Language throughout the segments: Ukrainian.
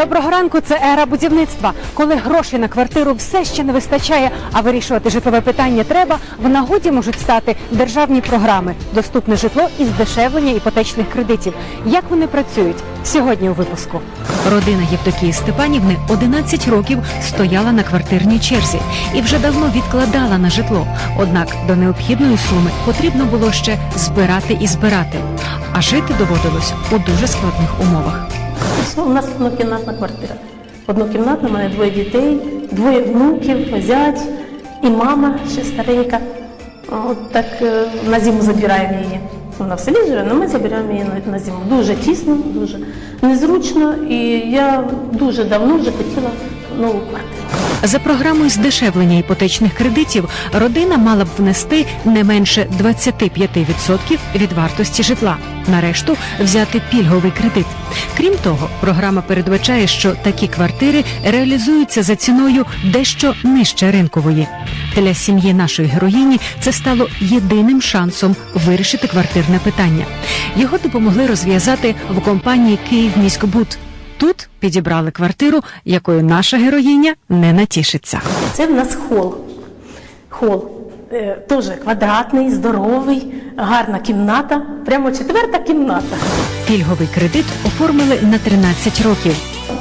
Доброго ранку. Це ера будівництва. Коли грошей на квартиру все ще не вистачає, а вирішувати житлове питання треба. В нагоді можуть стати державні програми, доступне житло і здешевлення іпотечних кредитів. Як вони працюють сьогодні у випуску? Родина Євдокії Степанівни 11 років стояла на квартирній черзі і вже давно відкладала на житло. Однак до необхідної суми потрібно було ще збирати і збирати. А жити доводилось у дуже складних умовах. У нас однокімнатна квартира. Однокімнатна, у мене двоє дітей, двоє внуків, зять і мама ще старенька. От так е, на зиму забираємо її. Вона в селі живе, але ми забираємо її на зиму. Дуже тісно, дуже незручно, і я дуже давно вже хотіла нову квартиру. За програмою здешевлення іпотечних кредитів родина мала б внести не менше 25% від вартості житла. Нарешту взяти пільговий кредит. Крім того, програма передбачає, що такі квартири реалізуються за ціною дещо нижче ринкової. Для сім'ї нашої героїні це стало єдиним шансом вирішити квартирне питання. Його допомогли розв'язати в компанії «Київміськбуд». Тут підібрали квартиру, якою наша героїня не натішиться. Це в нас хол. Хол. Е, Теж квадратний, здоровий, гарна кімната. Прямо четверта кімната. Пільговий кредит оформили на 13 років.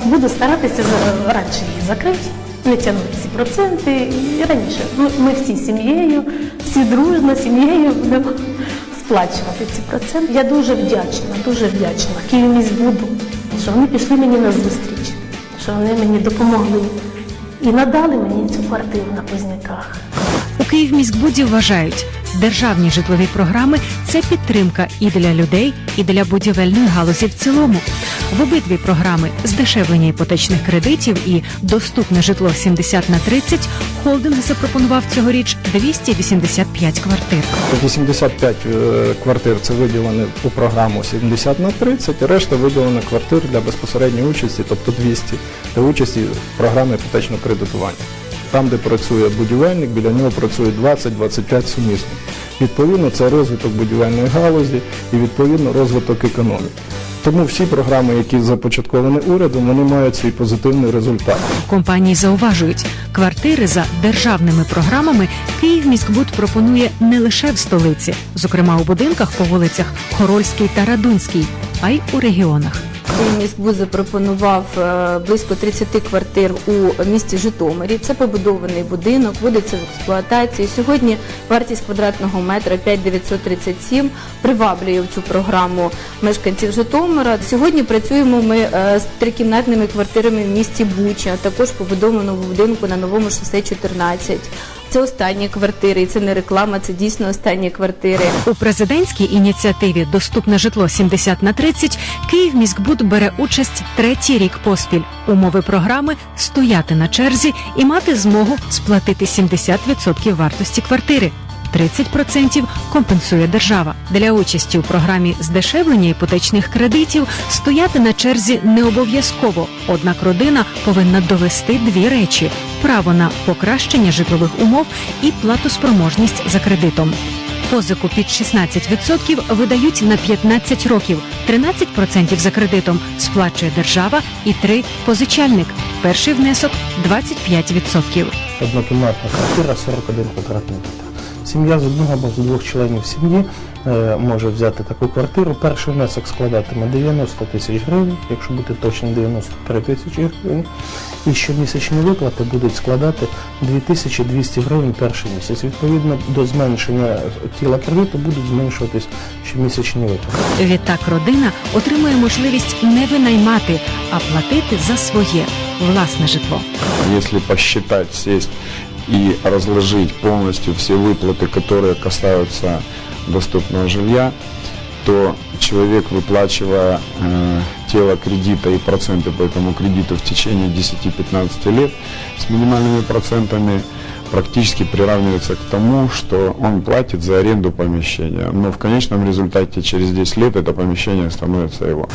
Буду старатися раніше її закрити, не тягнути ці проценти. І раніше ми, ми всі сім'єю, всі дружно сім'єю будемо сплачувати ці проценти. Я дуже вдячна, дуже вдячна Київміськбуду, що вони пішли мені на зустріч, що вони мені допомогли і надали мені цю квартиру на Позняках. У Київміськбуді вважають, державні житлові програми це підтримка і для людей, і для будівельної галузі в цілому. В обидві програми здешевлення іпотечних кредитів і доступне житло 70 на 30 холдинг запропонував цьогоріч 285 квартир. 85 е, квартир це виділені у програму 70 на 30, решта виділено квартир для безпосередньої участі, тобто 200 для участі в програмі іпотечного кредитування. Там, де працює будівельник, біля нього працює 20-25 сумісних. Відповідно, це розвиток будівельної галузі і відповідно розвиток економіки. Тому всі програми, які започатковані урядом, вони мають свій позитивний результат. Компанії зауважують, квартири за державними програмами Київміськбуд пропонує не лише в столиці, зокрема у будинках по вулицях Хорольській та Радунській, а й у регіонах. Міськбуд запропонував е, близько 30 квартир у місті Житомирі. Це побудований будинок, вводиться в експлуатацію. Сьогодні вартість квадратного метра 5937 приваблює в цю програму мешканців Житомира. Сьогодні працюємо ми е, з трикімнатними квартирами в місті Буча, також побудованому будинку на новому шосе 14. Це останні квартири, і це не реклама, це дійсно останні квартири. У президентській ініціативі Доступне житло 70 на 30 Київміськбуд бере участь третій рік поспіль. Умови програми стояти на черзі і мати змогу сплатити 70% вартості квартири. 30% компенсує держава. Для участі у програмі здешевлення іпотечних кредитів стояти на черзі не обов'язково. Однак родина повинна довести дві речі: право на покращення житлових умов і платоспроможність за кредитом. Позику під 16% видають на 15 років, 13% за кредитом сплачує держава і 3 – позичальник. Перший внесок 25%. однокімнатна квартира 41 квадратний метр. Сім'я з одного або з двох членів сім'ї е, може взяти таку квартиру. Перший внесок складатиме 90 тисяч гривень, якщо бути точним 93 тисячі гривень. І щомісячні виплати будуть складати 2200 гривень перший місяць. Відповідно до зменшення тіла кредиту будуть зменшуватись щомісячні виплати. Відтак родина отримує можливість не винаймати, а платити за своє власне житло. Если посчитать, сесть и разложить полностью все выплаты, которые касаются доступного жилья, то человек, выплачивая э, тело кредита и проценты по этому кредиту в течение 10-15 лет с минимальными процентами, практически приравнивается к тому, что он платит за аренду помещения. Но в конечном результате через 10 лет это помещение становится его.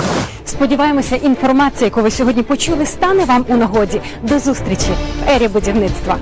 Сподіваємося, інформація, яку ви сьогодні почули, стане вам у нагоді. До зустрічі в ері будівництва.